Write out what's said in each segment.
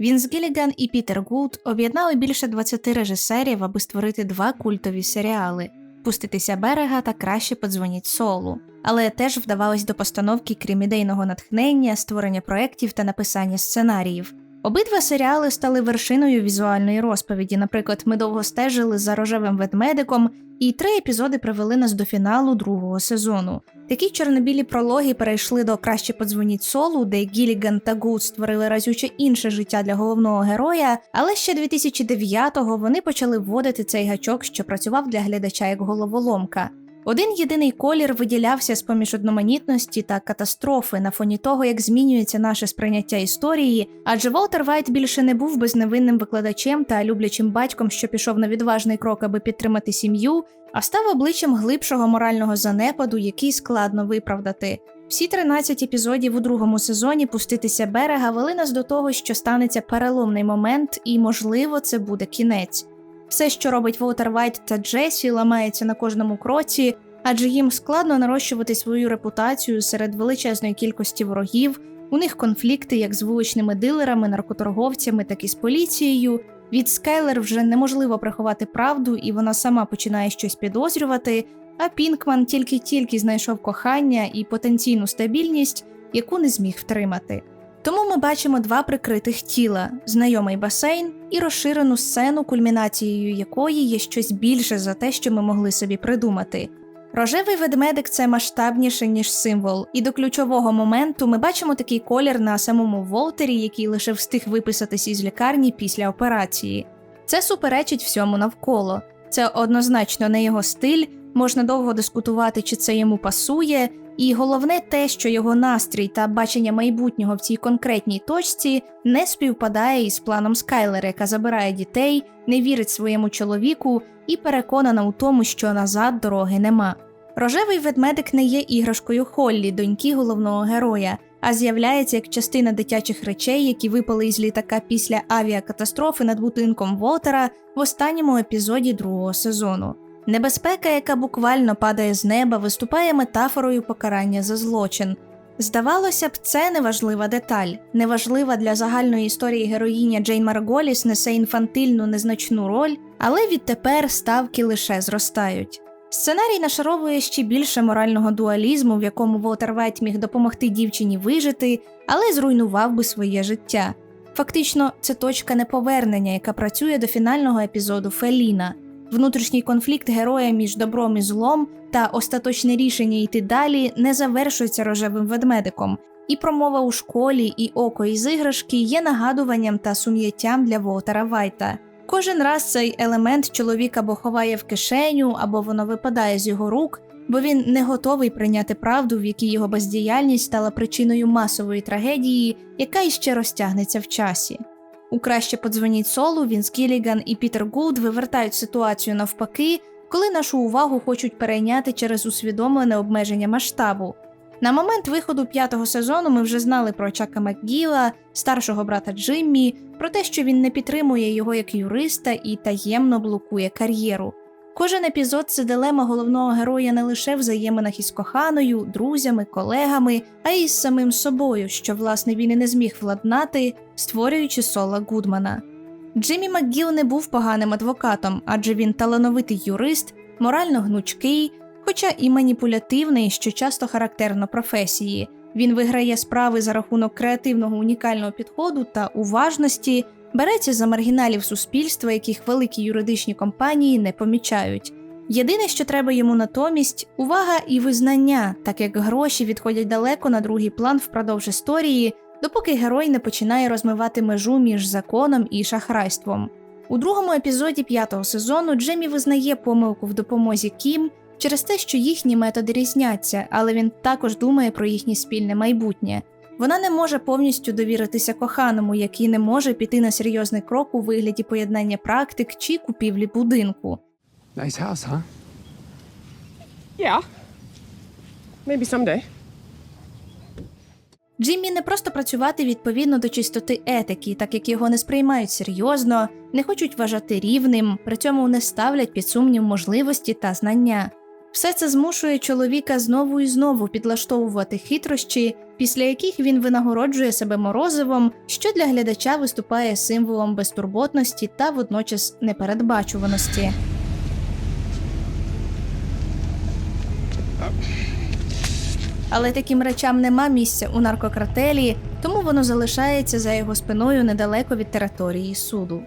Вінс Гілліган і Пітер Гуд об'єднали більше 20 режисерів, аби створити два культові серіали Пуститися берега та краще подзвоніть солу. Але теж вдавалось до постановки крім ідейного натхнення, створення проєктів та написання сценаріїв. Обидва серіали стали вершиною візуальної розповіді. Наприклад, ми довго стежили за рожевим ведмедиком, і три епізоди привели нас до фіналу другого сезону. Такі чорнобілі прологи перейшли до краще подзвоніть солу, де Гіліган та Гуд створили разюче інше життя для головного героя. Але ще 2009-го вони почали вводити цей гачок, що працював для глядача як головоломка. Один єдиний колір виділявся з поміж одноманітності та катастрофи на фоні того, як змінюється наше сприйняття історії, адже Волтер Вайт більше не був безневинним викладачем та люблячим батьком, що пішов на відважний крок, аби підтримати сім'ю, а став обличчям глибшого морального занепаду, який складно виправдати. Всі 13 епізодів у другому сезоні пуститися берега вели нас до того, що станеться переломний момент, і, можливо, це буде кінець. Все, що робить Волтер Вайт та Джесі, ламається на кожному кроці, адже їм складно нарощувати свою репутацію серед величезної кількості ворогів. У них конфлікти як з вуличними дилерами, наркоторговцями, так і з поліцією. Від Скайлер вже неможливо приховати правду, і вона сама починає щось підозрювати. А Пінкман тільки-тільки знайшов кохання і потенційну стабільність, яку не зміг втримати. Тому ми бачимо два прикритих тіла: знайомий басейн і розширену сцену, кульмінацією якої є щось більше за те, що ми могли собі придумати. Рожевий ведмедик це масштабніше, ніж символ, і до ключового моменту ми бачимо такий колір на самому Волтері, який лише встиг виписатись із лікарні після операції. Це суперечить всьому навколо. Це однозначно не його стиль, можна довго дискутувати, чи це йому пасує, і головне те, що його настрій та бачення майбутнього в цій конкретній точці не співпадає із планом Скайлера, яка забирає дітей, не вірить своєму чоловіку і переконана у тому, що назад дороги нема. Рожевий ведмедик не є іграшкою Холлі, доньки головного героя, а з'являється як частина дитячих речей, які випали із літака після авіакатастрофи над будинком Волтера в останньому епізоді другого сезону. Небезпека, яка буквально падає з неба, виступає метафорою покарання за злочин. Здавалося б, це неважлива деталь, неважлива для загальної історії героїня Джейн Марголіс несе інфантильну незначну роль, але відтепер ставки лише зростають. Сценарій нашаровує ще більше морального дуалізму, в якому Волтер Вайт міг допомогти дівчині вижити, але зруйнував би своє життя. Фактично, це точка неповернення, яка працює до фінального епізоду Феліна. Внутрішній конфлікт героя між добром і злом та остаточне рішення йти далі не завершується рожевим ведмедиком, і промова у школі, і око із іграшки є нагадуванням та сум'яттям для Волтера Вайта. Кожен раз цей елемент чоловік або ховає в кишеню, або воно випадає з його рук, бо він не готовий прийняти правду, в якій його бездіяльність стала причиною масової трагедії, яка іще розтягнеться в часі. У краще подзвоніть солу Вінс Кіліган і Пітер Гуд вивертають ситуацію навпаки, коли нашу увагу хочуть перейняти через усвідомлене обмеження масштабу. На момент виходу п'ятого сезону ми вже знали про Чака Макгіла, старшого брата Джиммі, про те, що він не підтримує його як юриста і таємно блокує кар'єру. Кожен епізод це дилема головного героя не лише взаєминах із коханою, друзями, колегами, а й з самим собою, що власне він і не зміг владнати, створюючи сола Гудмана. Джиммі Макгіл не був поганим адвокатом, адже він талановитий юрист, морально гнучкий, хоча і маніпулятивний, що часто характерно професії. Він виграє справи за рахунок креативного унікального підходу та уважності, береться за маргіналів суспільства, яких великі юридичні компанії не помічають. Єдине, що треба йому натомість увага і визнання, так як гроші відходять далеко на другий план впродовж історії, допоки герой не починає розмивати межу між законом і шахрайством. У другому епізоді п'ятого сезону Джемі визнає помилку в допомозі Кім через те, що їхні методи різняться, але він також думає про їхнє спільне майбутнє. Вона не може повністю довіритися коханому, який не може піти на серйозний крок у вигляді поєднання практик чи купівлі будинку. Nice house, huh? Yeah. Maybe someday. Джиммі не просто працювати відповідно до чистоти етики, так як його не сприймають серйозно, не хочуть вважати рівним, при цьому не ставлять під сумнів можливості та знання. Все це змушує чоловіка знову і знову підлаштовувати хитрощі, після яких він винагороджує себе морозивом, що для глядача виступає символом безтурботності та водночас непередбачуваності. Але таким речам нема місця у наркокартелі, тому воно залишається за його спиною недалеко від території суду.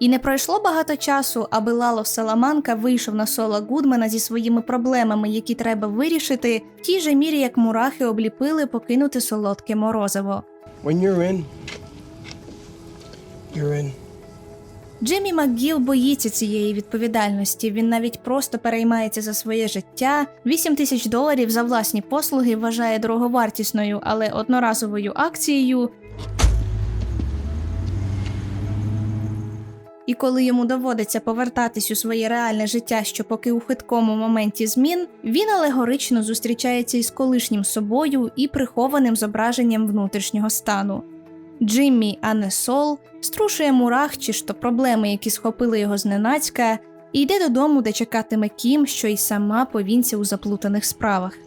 І не пройшло багато часу, аби Лало Саламанка вийшов на Сола Гудмана зі своїми проблемами, які треба вирішити, в тій же мірі, як мурахи обліпили покинути солодке морозиво. When you're in, you're in. Джиммі МакГіл боїться цієї відповідальності. Він навіть просто переймається за своє життя. 8 тисяч доларів за власні послуги вважає дороговартісною, але одноразовою акцією. І коли йому доводиться повертатись у своє реальне життя, що поки у хиткому моменті змін, він алегорично зустрічається із колишнім собою і прихованим зображенням внутрішнього стану. Джиммі, а не Сол, струшує мурах чи ж то проблеми, які схопили його зненацька, і йде додому, де чекатиме Кім, що й сама повінця у заплутаних справах.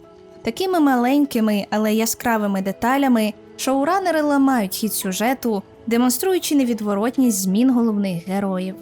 Такими маленькими, але яскравими деталями шоуранери ламають хід сюжету, демонструючи невідворотність змін головних героїв.